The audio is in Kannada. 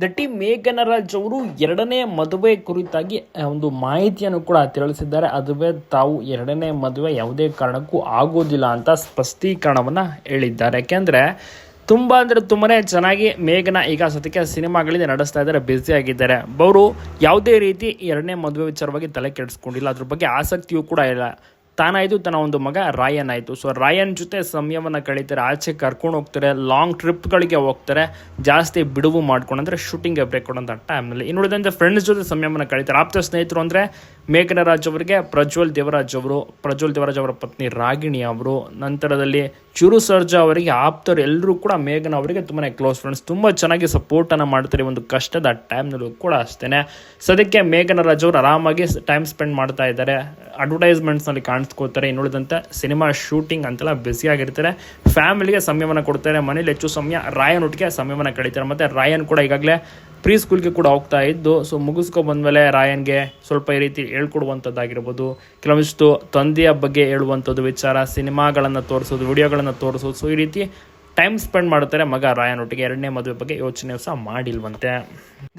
ನಟಿ ಮೇಘನರಾಜ್ ಅವರು ಎರಡನೇ ಮದುವೆ ಕುರಿತಾಗಿ ಒಂದು ಮಾಹಿತಿಯನ್ನು ಕೂಡ ತಿಳಿಸಿದ್ದಾರೆ. ಅದುವೇ ತಾವು ಎರಡನೇ ಮದುವೆ ಯಾವುದೇ ಕಾರಣಕ್ಕೂ ಆಗೋದಿಲ್ಲ ಅಂತ ಸ್ಪಷ್ಟೀಕರಣವನ್ನು ಹೇಳಿದ್ದಾರೆ. ಯಾಕೆಂದರೆ, ತುಂಬ ಅಂದರೆ ತುಂಬಾ ಚೆನ್ನಾಗಿ ಮೇಘನ ಈಗ ಸದ್ಯಕ್ಕೆ ಸಿನಿಮಾಗಳಿಂದ ನಡೆಸ್ತಾ ಇದ್ದಾರೆ ಬ್ಯುಸಿ ಆಗಿದ್ದಾರೆ. ಅವರು ಯಾವುದೇ ರೀತಿ ಎರಡನೇ ಮದುವೆ ವಿಚಾರವಾಗಿ ತಲೆ ಕೆಡಿಸ್ಕೊಂಡಿಲ್ಲ. ಅದ್ರ ಬಗ್ಗೆ ಆಸಕ್ತಿಯೂ ಕೂಡ ಇಲ್ಲ. ತಾನಾಯಿತು, ತನ್ನ ಒಂದು ಮಗ ರಾಯನ್ ಆಯಿತು ಸೊ ರಾಯನ್ ಜೊತೆ ಸಮಯವನ್ನು ಕಳೀತಾರೆ, ಆಚೆ ಕರ್ಕೊಂಡು ಹೋಗ್ತಾರೆ ಲಾಂಗ್ ಟ್ರಿಪ್ಗಳಿಗೆ ಹೋಗ್ತಾರೆ, ಜಾಸ್ತಿ ಬಿಡುವು ಮಾಡ್ಕೊಂಡು ಅಂದರೆ ಶೂಟಿಂಗ್ಗೆ ಬ್ರೇಕ್ ಕೊಡೋಂಥ ಟೈಮ್ನಲ್ಲಿ ಇನ್ನುಳಿದಂತೆ ಫ್ರೆಂಡ್ಸ್ ಜೊತೆ ಸಮಯವನ್ನು ಕಳೀತಾರೆ. ಆಪ್ತ ಸ್ನೇಹಿತರು ಅಂದರೆ ಮೇಘನ ರಾಜ್ ಅವರಿಗೆ ಪ್ರಜ್ವಲ್ ದೇವರಾಜ್ ಅವರು ಪ್ರಜ್ವಲ್ ದೇವರಾಜ್ ಅವರ ಪತ್ನಿ ರಾಗಿಣಿ ಅವರು, ನಂತರದಲ್ಲಿ ಚುರು ಸರ್ಜಾ ಅವರಿಗೆ, ಆಪ್ತರು ಎಲ್ಲರೂ ಕೂಡ ಮೇಘನ ಅವರಿಗೆ ತುಂಬಾ ಕ್ಲೋಸ್ ಫ್ರೆಂಡ್ಸ್ ತುಂಬ ಚೆನ್ನಾಗಿ ಸಪೋರ್ಟನ್ನು ಮಾಡ್ತಾರೆ ಒಂದು ಕಷ್ಟದ ಟೈಮ್ನಲ್ಲೂ ಕೂಡ ಅಷ್ಟೇ ಸದ್ಯಕ್ಕೆ ಮೇಘನರಾಜ್ ಅವರು ಆರಾಮಾಗಿ ಟೈಮ್ ಸ್ಪೆಂಡ್ ಮಾಡ್ತಾ ಇದ್ದಾರೆ. ಅಡ್ವರ್ಟೈಸ್ಮೆಂಟ್ಸ್ನಲ್ಲಿ ಕಾಣಿಸ್ಕೋತಾರೆ ಇನ್ನುಳಿದಂತೆ ಸಿನಿಮಾ ಶೂಟಿಂಗ್ ಅಂತೆಲ್ಲ ಬ್ಯುಸಿ ಆಗಿರ್ತಾರೆ. ಫ್ಯಾಮಿಲಿಗೆ ಸಮಯವನ್ನು ಕೊಡ್ತಾರೆ. ಮನೇಲಿ ಹೆಚ್ಚು ಸಮಯ ರಾಯನ್ ಒಟ್ಟಿಗೆ ಸಮಯವನ್ನು ಕಳೀತಾರೆ. ಮತ್ತು ರಾಯನ್ ಕೂಡ ಈಗಾಗಲೇ ಪ್ರೀ ಸ್ಕೂಲ್ಗೆ ಕೂಡ ಹೋಗ್ತಾ ಇದ್ದು ಸೊ ಮುಗಿಸ್ಕೊ ಬಂದಮೇಲೆ ರಾಯನ್ಗೆ ಸ್ವಲ್ಪ ಈ ರೀತಿ ಹೇಳ್ಕೊಡುವಂಥದ್ದಾಗಿರ್ಬೋದು. ಕೆಲವೊಂದಿಷ್ಟು ತಂದೆಯ ಬಗ್ಗೆ ಹೇಳುವಂಥದ್ದು ವಿಚಾರ, ಸಿನಿಮಾಗಳನ್ನು ತೋರಿಸೋದು, ವಿಡಿಯೋಗಳನ್ನು ತೋರಿಸೋದು ಸೊ ಈ ರೀತಿ ಟೈಮ್ ಸ್ಪೆಂಡ್ ಮಾಡ್ತಾರೆ ಮಗ ರಾಯನ್ ಒಟ್ಟಿಗೆ ಎರಡನೇ ಮದುವೆ ಬಗ್ಗೆ ಯೋಚನೆ ಸಹ ಮಾಡಿಲ್ವಂತೆ.